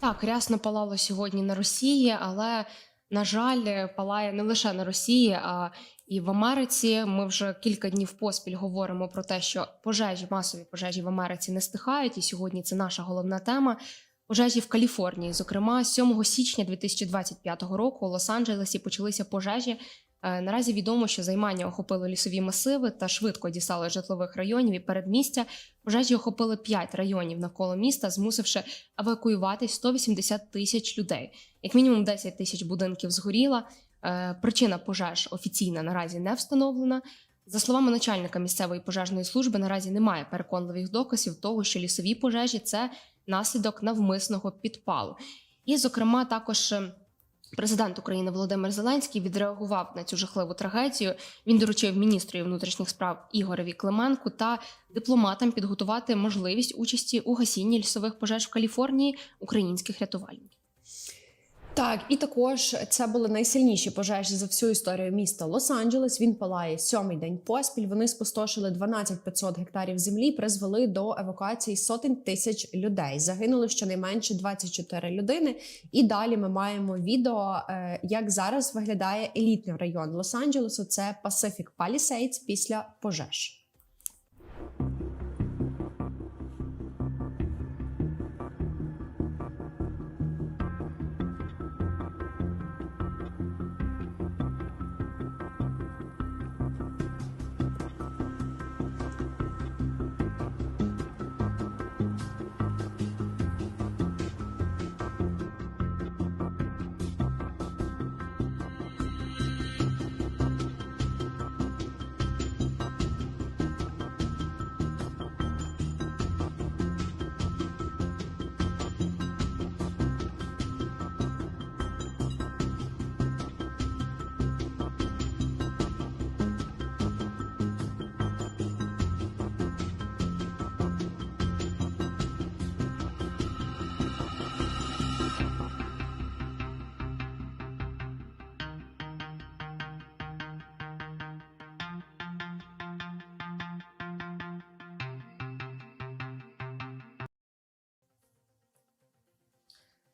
Так, рясно палало сьогодні на Росії, але на жаль, палає не лише на Росії, а і в Америці. Ми вже кілька днів поспіль говоримо про те, що пожежі, масові пожежі в Америці не стихають. І сьогодні це наша головна тема. Пожежі в Каліфорнії. Зокрема, 7 січня 2025 року у Лос-Анджелесі почалися пожежі. Е, Наразі відомо, що займання охопило лісові масиви та швидко дістали житлових районів і передмістя. Пожежі охопили 5 районів навколо міста, змусивши евакуювати 180 тисяч людей. Як мінімум 10 тисяч будинків згоріла. Е, Причина пожеж офіційна наразі не встановлена. За словами начальника місцевої пожежної служби, наразі немає переконливих доказів того, що лісові пожежі це наслідок навмисного підпалу. І, зокрема, також. Президент України Володимир Зеленський відреагував на цю жахливу трагедію. Він доручив міністру внутрішніх справ Ігореві Клименку та дипломатам підготувати можливість участі у гасінні лісових пожеж в Каліфорнії українських рятувальників. Так, і також це були найсильніші пожежі за всю історію міста Лос-Анджелес. Він палає сьомий день поспіль. Вони спустошили 12 500 гектарів землі, призвели до евакуації сотень тисяч людей. Загинули щонайменше 24 людини. І далі ми маємо відео, е, як зараз виглядає елітний район Лос-Анджелесу. Це Pacific Palisades після пожеж.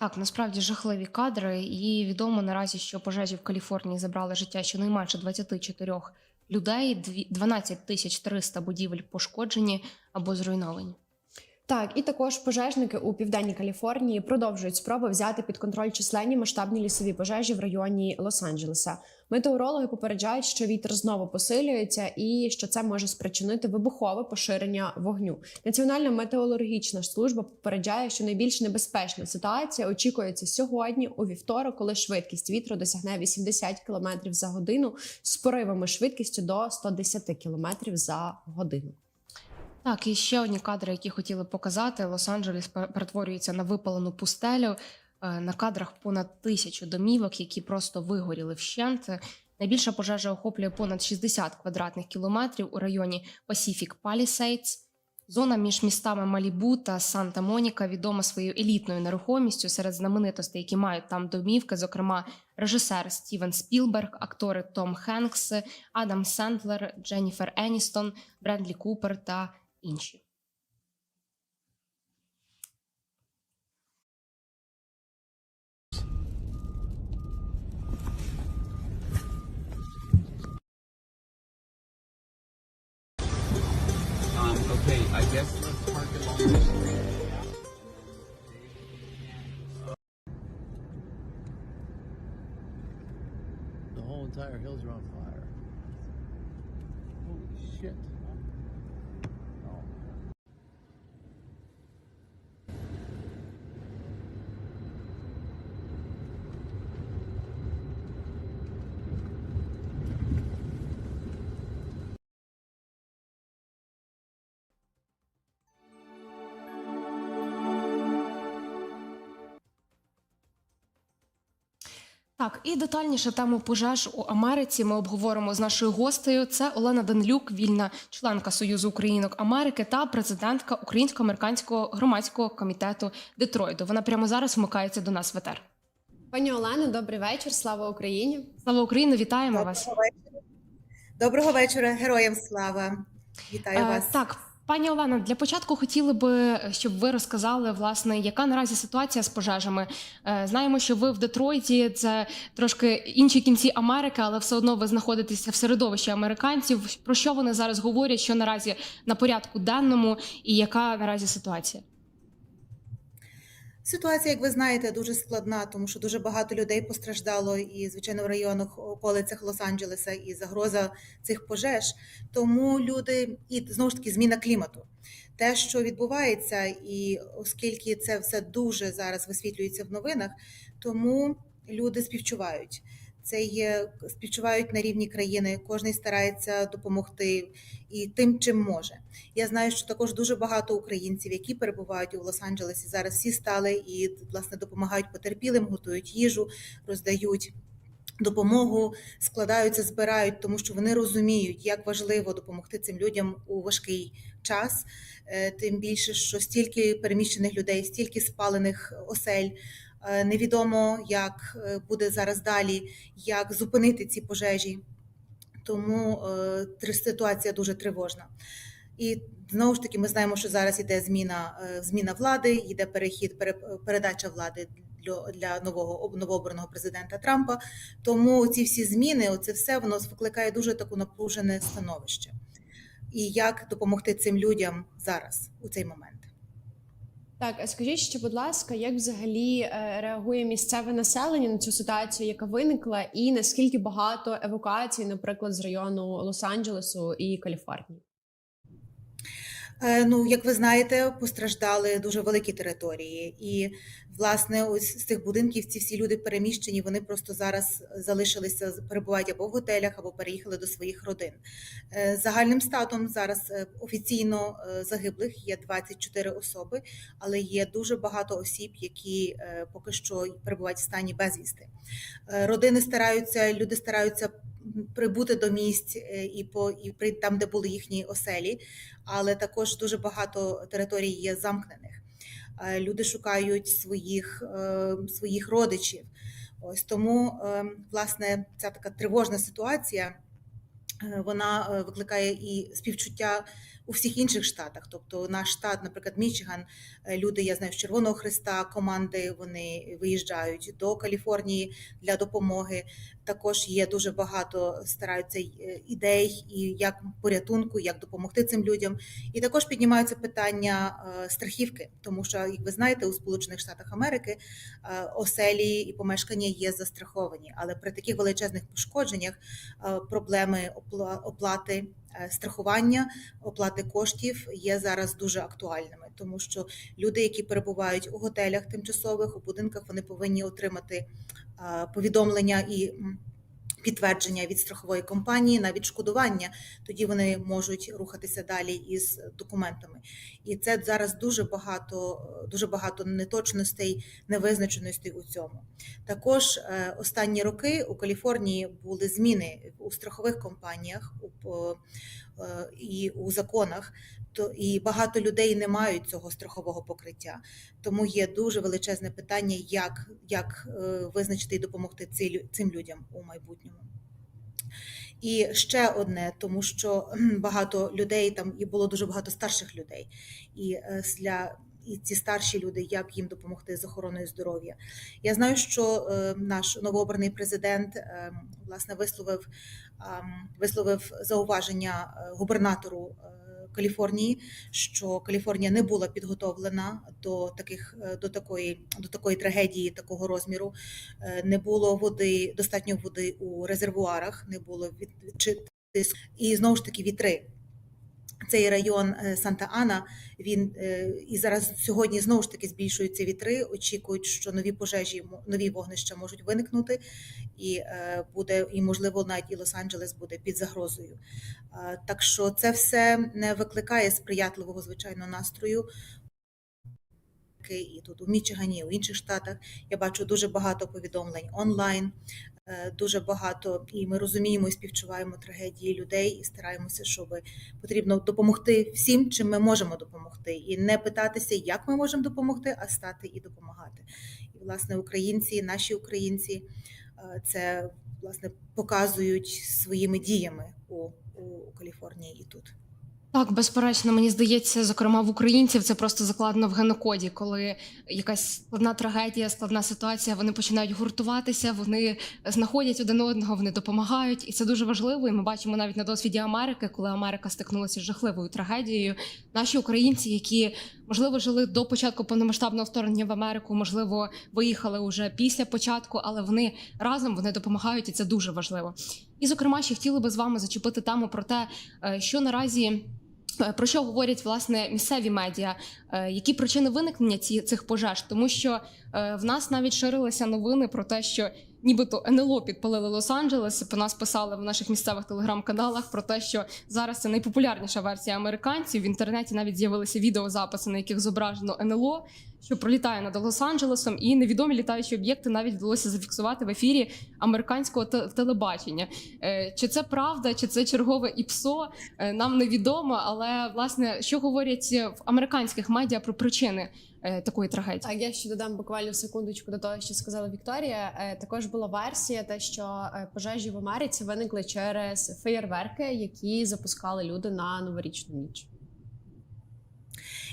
Так, насправді жахливі кадри, і відомо наразі, що пожежі в Каліфорнії забрали життя щонайменше 24 людей, дві- 12 тисяч 300 будівель пошкоджені або зруйновані. Так, і також пожежники у південній Каліфорнії продовжують спроби взяти під контроль численні масштабні лісові пожежі в районі Лос-Анджелеса. Метеорологи попереджають, що вітер знову посилюється і що це може спричинити вибухове поширення вогню. Національна метеорологічна служба попереджає, що найбільш небезпечна ситуація очікується сьогодні, у вівторок, коли швидкість вітру досягне 80 км за годину з поривами швидкістю до 110 км за годину. Так, і ще одні кадри, які хотіли показати. Лос-Анджелес перетворюється на випалену пустелю. Е, На кадрах понад тисячу домівок, які просто вигоріли вщент. Найбільша пожежа охоплює понад 60 квадратних кілометрів у районі Pacific Palisades. Зона між містами Малібу та Санта-Моніка відома своєю елітною нерухомістю серед знаменитостей, які мають там домівки, зокрема режисер Стівен Спілберг, актори Том Хенкс, Адам Сендлер, Дженніфер Еністон, Бредлі Купер та інші. Um, okay, I guess let's park along this way. The whole entire hills are on fire. Holy shit. Так, і детальніше тему пожеж у Америці ми обговоримо з нашою гостею. Це Олена Данилюк, вільна членка Союзу Українок Америки та президентка Українсько-американського громадського комітету Детройду. Вона прямо зараз вмикається до нас в етер. Пані Олено, добрий вечір. Слава Україні. Слава Україні! Вітаємо вас! Доброго вечора. Доброго вечора, героям слава. Вітаю Е, вас. Так, Пані Олена, для початку хотіли би, щоб ви розказали, власне, яка наразі ситуація з пожежами. Е, Знаємо, що ви в Детройті, це трошки інші кінці Америки, але все одно ви знаходитеся в середовищі американців. Про що вони зараз говорять? Що наразі на порядку денному, і яка наразі ситуація? Ситуація, як ви знаєте, дуже складна, тому що дуже багато людей постраждало, і звичайно в районах околицях Лос-Анджелеса і загроза цих пожеж. Тому люди і знову ж таки зміна клімату. Те, що відбувається, і оскільки це все дуже зараз висвітлюється в новинах, тому люди співчувають. Це є співчувають на рівні країни. Кожен старається допомогти і тим, чим може. Я знаю, що також дуже багато українців, які перебувають у Лос-Анджелесі, зараз всі стали і власне допомагають потерпілим, готують їжу, роздають допомогу, складаються, збирають, тому що вони розуміють, як важливо допомогти цим людям у важкий час. Е, Тим більше, що стільки переміщених людей, стільки спалених осель. Е, Невідомо, як е, буде зараз далі, як зупинити ці пожежі. Тому е, ситуація дуже тривожна. І знову ж таки, ми знаємо, що зараз іде зміна, зміна влади, йде перехід, пере- передача влади для, нового об- новообраного президента Трампа. Тому ці всі зміни, оце все воно викликає дуже таку напружене становище. І як допомогти цим людям зараз у цей момент? Так, а скажіть ще, будь ласка, як взагалі е, реагує місцеве населення на цю ситуацію, яка виникла, і наскільки багато евакуацій, наприклад, з району Лос-Анджелесу і Каліфорнії? Е, Ну, як ви знаєте, постраждали дуже великі території, і власне, ось з тих будинків ці всі люди переміщені. Вони просто зараз залишилися перебувають або в готелях, або переїхали до своїх родин. Е, Загальним статом зараз е, офіційно загиблих є 24 особи, але є дуже багато осіб, які поки що перебувають в стані безвісти. Родини стараються, люди стараються прибути до місць е, і по і при там, де були їхні оселі але також дуже багато територій є замкнених. Е, Люди шукають своїх, е, своїх родичів. Ось тому, власне, ця така тривожна ситуація вона викликає і співчуття у всіх інших штатах. Тобто, наш штат, наприклад, Мічиган, е, люди, я знаю, з Червоного Христа, команди вони виїжджають до Каліфорнії для допомоги. Також є дуже багато стараються е, ідей і як порятунку, як допомогти цим людям. І також піднімаються питання е, страхівки, тому що, як ви знаєте, у Сполучених Штатах Америки оселі і помешкання є застраховані, але при таких величезних пошкодженнях проблеми оплати страхування, оплати коштів є зараз дуже актуальними, тому що люди, які перебувають у готелях тимчасових у будинках, вони повинні отримати е, повідомлення і. Підтвердження від страхової компанії на відшкодування, тоді вони можуть рухатися далі із документами. І це зараз дуже багато, дуже багато неточностей, невизначеностей у цьому. Також е, останні роки у Каліфорнії були зміни у страхових компаніях і у законах. То і багато людей не мають цього страхового покриття. Тому є дуже величезне питання, як, як е, визначити і допомогти цим людям у майбутньому. І ще одне, тому що багато людей там і було дуже багато старших людей, і е, для і ці старші люди, як їм допомогти з охороною здоров'я. Я знаю, що е, наш новообраний президент е, власне висловив висловив зауваження е, губернатору е, Каліфорнії, що Каліфорнія не була підготовлена до таких е, до такої до такої трагедії, такого розміру. Е, Не було води, достатньо води у резервуарах, не було від, чи- тиску. і знову ж таки вітри. Цей район е, Санта-Ана, він е, і зараз сьогодні знову ж таки збільшуються вітри. Очікують, що нові пожежі, нові вогнища можуть виникнути, і е, буде і можливо навіть і Лос-Анджелес буде під загрозою. Так що це все не викликає сприятливого звичайно настрою. І тут у Мічигані, у інших штатах я бачу дуже багато повідомлень онлайн, дуже багато, і ми розуміємо і співчуваємо трагедії людей і стараємося, щоб потрібно допомогти всім, чим ми можемо допомогти, і не питатися, як ми можемо допомогти, а стати і допомагати. І власне українці, наші українці, е, це власне показують своїми діями у, у Каліфорнії і тут. Так, безперечно, мені здається, зокрема в українців це просто закладено в генокоді, коли якась складна трагедія, складна ситуація, вони починають гуртуватися, вони знаходять один одного, вони допомагають, і це дуже важливо. І ми бачимо навіть на досвіді Америки, коли Америка стикнулася з жахливою трагедією. Наші українці, які можливо жили до початку повномасштабного вторгнення в Америку, можливо, виїхали уже після початку, але вони разом вони допомагають, і це дуже важливо. І, зокрема, ще хотіли би з вами зачепити тему про те, е, що наразі. Е, Про що говорять власне місцеві медіа? Е, Які причини виникнення цих пожеж? Тому що е, в нас навіть ширилися новини про те, що нібито НЛО підпалили Лос-Анджелес. По нас писали в наших місцевих телеграм-каналах про те, що зараз це найпопулярніша версія американців. В інтернеті навіть з'явилися відеозаписи, на яких зображено НЛО, що пролітає над Лос-Анджелесом, і невідомі літаючі об'єкти навіть вдалося зафіксувати в ефірі американського те- телебачення. Е, Чи це правда, чи це чергове ІПСО, е, нам невідомо. Але власне, що говорять в американських медіа про причини такої трагедії? Так, я ще додам буквально секундочку до того, що сказала Вікторія. Е, Також була версія, те, що е, пожежі в Америці виникли через феєрверки, які запускали люди на новорічну ніч.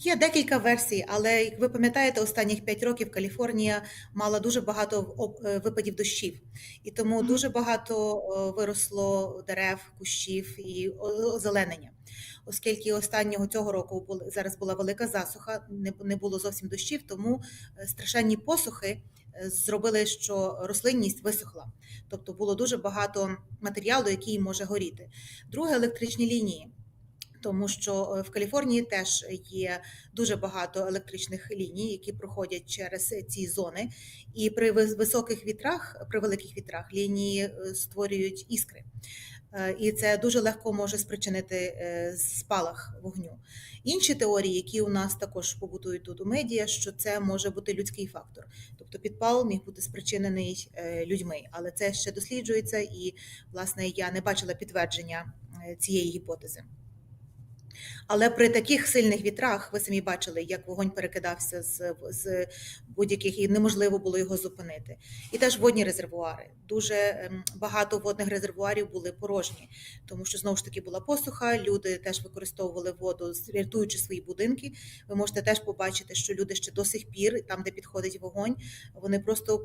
Є декілька версій, але як ви пам'ятаєте, останніх 5 років Каліфорнія мала дуже багато е, випадів дощів, і тому дуже багато виросло дерев, кущів і озеленення. Оскільки останнього цього року були зараз була велика засуха, не, не було зовсім дощів, тому е, страшенні посухи е, зробили, що рослинність висохла. Тобто було дуже багато матеріалу, який може горіти. Друге електричні лінії. Тому що е, в Каліфорнії теж є дуже багато електричних ліній, які проходять через ці зони, і при високих вітрах, при великих вітрах, лінії е, створюють іскри. Е, І це дуже легко може спричинити е, спалах вогню. Інші теорії, які у нас також побутують тут у медіа, що це може бути людський фактор. Тобто підпал міг бути спричинений е, людьми, але це ще досліджується, і власне я не бачила підтвердження е, цієї гіпотези. Але при таких сильних вітрах ви самі бачили, як вогонь перекидався з, з будь-яких і неможливо було його зупинити. І теж водні резервуари. Дуже ем, багато водних резервуарів були порожні, тому що знову ж таки була посуха. Люди теж використовували воду, рятуючи свої будинки. Ви можете теж побачити, що люди ще до сих пір, там де підходить вогонь, вони просто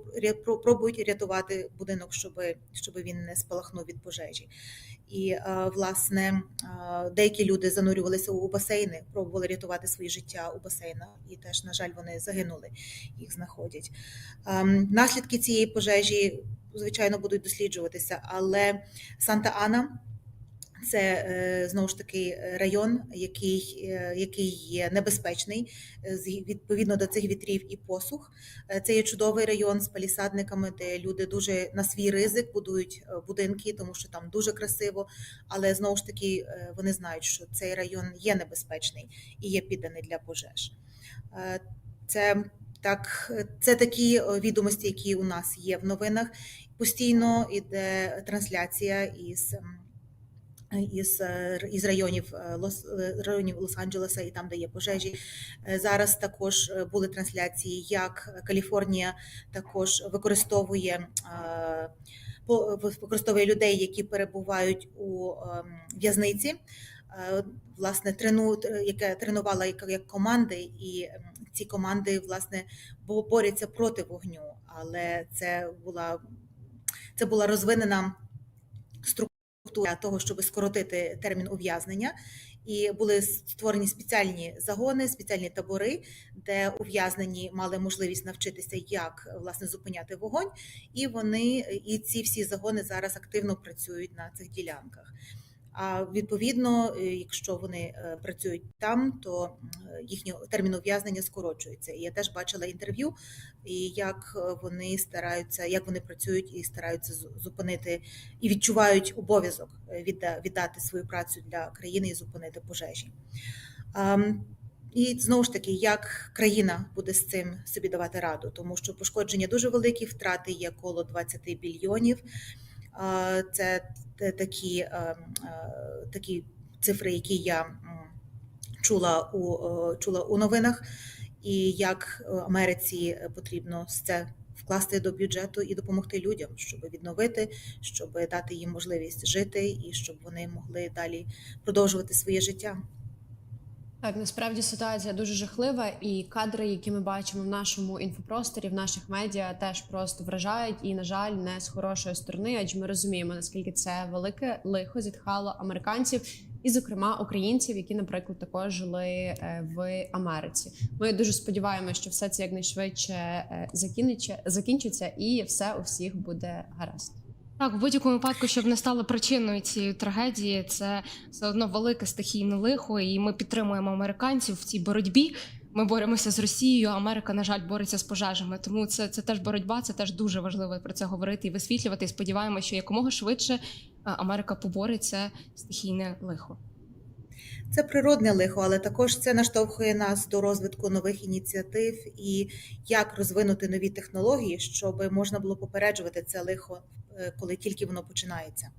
пробують рятувати будинок, щоб, щоб він не спалахнув від пожежі. І е, власне е, деякі люди занурювалися у басейни, пробували рятувати свої життя у басейнах, і теж, на жаль, вони загинули, їх знаходять. Ем, Наслідки цієї пожежі, звичайно, будуть досліджуватися, але Санта-Ана це е, знову ж таки район, який, е, який є небезпечний е, відповідно до цих вітрів і посух. Це є чудовий район з палісадниками, де люди дуже на свій ризик будують будинки, тому що там дуже красиво. Але знову ж таки вони знають, що цей район є небезпечний і є підданий для пожеж. Це так, це такі відомості, які у нас є в новинах. Постійно йде трансляція із. Із, е, із районів е, Лос е, районів Лос-Анджелеса і там, де є пожежі. Зараз також були трансляції, як Каліфорнія також використовує використовує людей, які перебувають у ем, в'язниці. Власне, трену, яке тренувала як, як команди, і ем, ці команди власне бо- борються проти вогню. Але це була це була розвинена структура для того, щоб скоротити термін ув'язнення. І були створені спеціальні загони, спеціальні табори, де ув'язнені мали можливість навчитися, як власне зупиняти вогонь. І вони і ці всі загони зараз активно працюють на цих ділянках. А відповідно, е, якщо вони е, працюють там, то м, їхній термін ув'язнення скорочується. І я теж бачила інтерв'ю, і як е, вони стараються, як вони працюють і стараються зупинити і відчувають обов'язок віддати свою працю для країни і зупинити пожежі. І знову ж таки, як країна буде з цим собі давати раду, тому що пошкодження дуже великі, втрати є коло 20 білйонів. Е, Це такі, ем, е, такі цифри, які я чула у, е, чула у новинах, і як е, Америці потрібно це вкласти до бюджету і допомогти людям, щоб відновити, щоб дати їм можливість жити і щоб вони могли далі продовжувати своє життя. Так, насправді ситуація дуже жахлива, і кадри, які ми бачимо в нашому інфопросторі, в наших медіа, теж просто вражають. І, на жаль, не з хорошої сторони, адже ми розуміємо, наскільки це велике лихо зітхало американців, і, зокрема, українців, які, наприклад, також жили е, в Америці. Ми дуже сподіваємося, що все це якнайшвидше е, закінчиться, і все у всіх буде гаразд. Так, в будь-якому випадку, щоб не стало причиною цієї трагедії, це все одно велике стихійне лихо, і ми підтримуємо американців в цій боротьбі. Ми боремося з Росією. Америка, на жаль, бореться з пожежами. Тому це, це теж боротьба, це теж дуже важливо про це говорити і висвітлювати. І сподіваємося, що якомога швидше е, Америка побореться стихійне лихо. Це природне лихо, але також це наштовхує нас до розвитку нових ініціатив і як розвинути нові технології, щоб можна було попереджувати це лихо, коли тільки воно починається.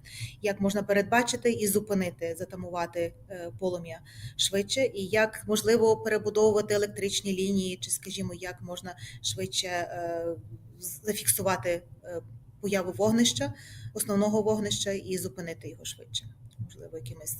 Як можна передбачити і зупинити, затамувати е, полум'я швидше, і як можливо перебудовувати електричні лінії, чи, скажімо, як можна швидше е, зафіксувати е, появу вогнища, основного вогнища, і зупинити його швидше, можливо, якимись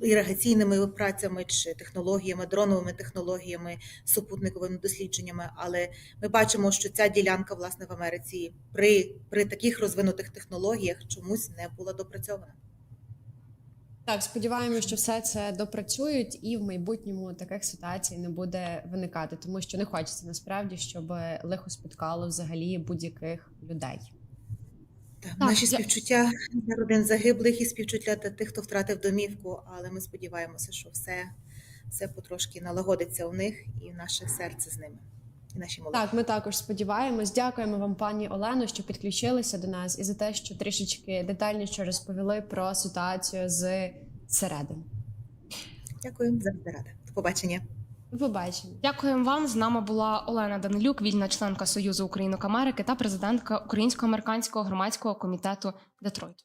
іригаційними працями чи технологіями, дроновими технологіями, супутниковими дослідженнями. Але ми бачимо, що ця ділянка власне в Америці при, при таких розвинутих технологіях чомусь не була допрацьована. Так, сподіваємося, що все це допрацюють, і в майбутньому таких ситуацій не буде виникати, тому що не хочеться насправді, щоб лихо спіткало взагалі будь-яких людей. Так, Так, наші я- співчуття для родин загиблих і співчуття для тих, хто втратив домівку, але ми сподіваємося, що все, все потрошки налагодиться у них і наше серце з ними, і наші молитви. Так, ми також сподіваємось. Дякуємо вам, пані Олено, що підключилися до нас і за те, що трішечки детальніше розповіли про ситуацію з середини. Дякую, завжди рада. До побачення. Побачення. Дякуємо вам. З нами була Олена Данилюк, вільна членка Союзу Українок Америки та президентка Українсько-американського громадського комітету Детройт.